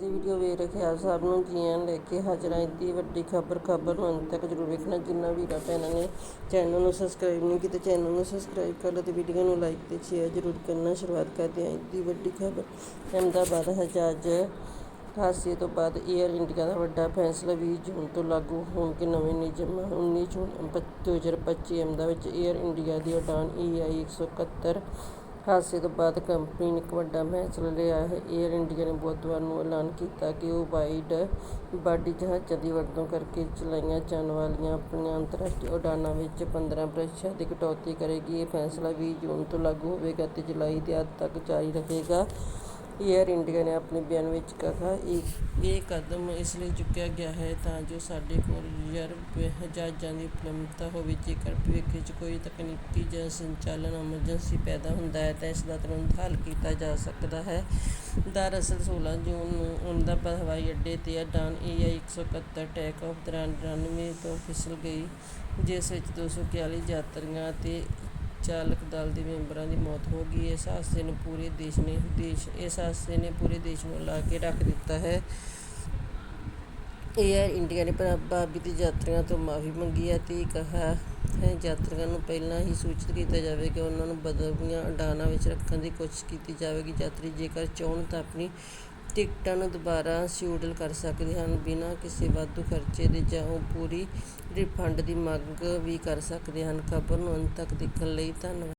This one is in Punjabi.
ਜੀ ਵੀਡੀਓ ਵੇਖ ਰਹੇ ਸਭ ਨੂੰ ਜੀਆਂ ਲੈ ਕੇ ਹਾਜ਼ਰ ਹਾਂ ਇੱਡੀ ਵੱਡੀ ਖਬਰ ਖਬਰ ਨੂੰ ਅੰਤ ਤੱਕ ਜਰੂਰ ਵੇਖਣਾ। ਜਿੰਨਾ ਵੀਰਾਂ ਭੈਣਾਂ ਨੇ ਚੈਨਲ ਨੂੰ ਸਬਸਕ੍ਰਾਈਬ ਨਹੀਂ ਕੀਤਾ, ਚੈਨਲ ਨੂੰ ਸਬਸਕ੍ਰਾਈਬ ਕਰ ਲਓ ਤੇ ਵੀਡੀਓ ਨੂੰ ਲਾਈਕ ਤੇ ਸ਼ੇਅਰ ਜਰੂਰ ਕਰਨਾ। ਸ਼ੁਰੂਆਤ ਕਰਦੇ ਹਾਂ ਦੀ ਵੱਡੀ ਖਬਰ। ਅਹਿਮਦਾਬਾਦ ਹਜਾਜ ਹਾਦਸੇ ਤੋਂ ਬਾਅਦ 에ਅਰ ਇੰਡੀਆ ਦਾ ਵੱਡਾ ਫੈਸਲਾ 20 ਜੂਨ ਤੋਂ ਲਾਗੂ ਹੋਣਗੇ ਨਵੇਂ ਨਿਯਮ 19 ਜੂਨ 2025 ਅਹਿਮਦਾਬਾਦ ਵਿੱਚ 에ਅਰ ਇੰਡੀਆ ਦੀ ਉਡਾਨ EI 171 ਹਾਦਸੇ ਤੋਂ ਬਾਅਦ ਕੰਪਨੀ ਨੇ ਇੱਕ ਵੱਡਾ ਫੈਸਲਾ ਲਿਆ ਹੈ। ਏਅਰ ਇੰਡੀਆ ਨੇ ਬੁੱਧਵਾਰ ਨੂੰ ਐਲਾਨ ਕੀਤਾ ਕਿ ਉਹ ਵਾਈਡ ਬਾਡੀ ਜਹਾਜ਼ਾਂ ਦੀ ਵਰਤੋਂ ਕਰਕੇ ਚਲਾਈਆਂ ਜਾਣ ਵਾਲੀਆਂ ਆਪਣੀਆਂ ਅੰਤਰਰਾਸ਼ਟਰੀ ਉਡਾਣਾਂ ਵਿੱਚ 15% ਦੀ ਕਟੌਤੀ ਕਰੇਗੀ। ਇਹ ਫੈਸਲਾ ਵੀਹ ਜੂਨ ਤੋਂ ਲਾਗੂ ਹੋਵੇਗਾ ਅਤੇ ਜੁਲਾਈ ਦੇ ਅੰਤ ਤੱਕ ਜਾਰੀ ਰਹੇਗਾ। ਏਅਰ ਇੰਡੀਆ ਨੇ ਆਪਣੇ ਬਿਆਨ ਵਿੱਚ ਕਿਹਾ, ਇਹ ਇਹ ਕਦਮ ਇਸ ਲਈ ਚੁੱਕਿਆ ਗਿਆ ਹੈ ਤਾਂ ਜੋ ਸਾਡੇ ਕੋਲ ਰਿਜ਼ਰਵ ਜਹਾਜ਼ਾਂ ਦੀ ਉਪਲਬਧਤਾ ਹੋਵੇ। ਜੇਕਰ ਭਵਿੱਖ ਵਿੱਚ ਕੋਈ ਤਕਨੀਕੀ ਜਾਂ ਸੰਚਾਲਨ ਐਮਰਜੈਂਸੀ ਪੈਦਾ ਹੁੰਦਾ ਹੈ, ਤਾਂ ਇਸ ਦਾ ਤੁਰੰਤ ਹੱਲ ਕੀਤਾ ਜਾ ਸਕਦਾ ਹੈ। ਦਰਅਸਲ 16 ਜੂਨ ਨੂੰ ਅਹਿਮਦਾਬਾਦ ਹਵਾਈ ਅੱਡੇ ਤੇ ਉਡਾਨ ਏਆਈ 171 ਟੇਕ ਆਫ ਦੌਰਾਨ ਰਨਵੇ ਤੋਂ ਫਿਸਲ ਗਈ, ਜਿਸ ਵਿੱਚ 241 ਯਾਤਰੀਆਂ ਅਤੇ ਚਾਲਕ ਦਲ ਦੇ ਮੈਂਬਰਾਂ ਦੀ ਮੌਤ ਹੋ ਗਈ। ਇਸ ਹਾਦਸੇ ਨੂੰ ਪੂਰੇ ਦੇਸ਼ ਨੇ, ਦੇਸ਼, ਇਸ ਹਾਦਸੇ ਨੇ ਪੂਰੇ ਦੇਸ਼ ਨੂੰ ਲਾ ਕੇ ਰੱਖ ਦਿੱਤਾ ਹੈ। ਏਅਰ ਇੰਡੀਆ ਨੇ ਪ੍ਰਭਾਵਿਤ ਯਾਤਰੀਆਂ ਤੋਂ ਮਾਫੀ ਮੰਗੀ ਹੈ ਤੇ ਕਿਹਾ ਹੈ ਯਾਤਰੀਆਂ ਨੂੰ ਪਹਿਲਾਂ ਹੀ ਸੂਚਿਤ ਕੀਤਾ ਜਾਵੇ ਕਿ ਉਹਨਾਂ ਨੂੰ ਬਦਲਵੀਆਂ ਉਡਾਨਾਂ ਵਿੱਚ ਰੱਖਣ ਦੀ ਕੋਸ਼ਿਸ਼ ਕੀਤੀ ਜਾਵੇਗੀ। ਯਾਤਰੀ ਜੇਕਰ ਚਾਹੁਣ ਤਾਂ ਆਪਣੀ ਟਿਕਟਾਂ ਨੂੰ ਦੁਬਾਰਾ ਸ਼ਡਿਊਲ ਕਰ ਸਕਦੇ ਹਨ, ਬਿਨਾਂ ਕਿਸੇ ਵਾਧੂ ਖਰਚੇ ਦੇ ਜਾਂ ਉਹ ਪੂਰੀ ਰਿਫੰਡ ਦੀ ਮੰਗ ਵੀ ਕਰ ਸਕਦੇ ਹਨ। ਖਬਰ ਨੂੰ ਅੰਤ ਤੱਕ ਦੇਖਣ ਲਈ ਧੰਨਵਾਦ।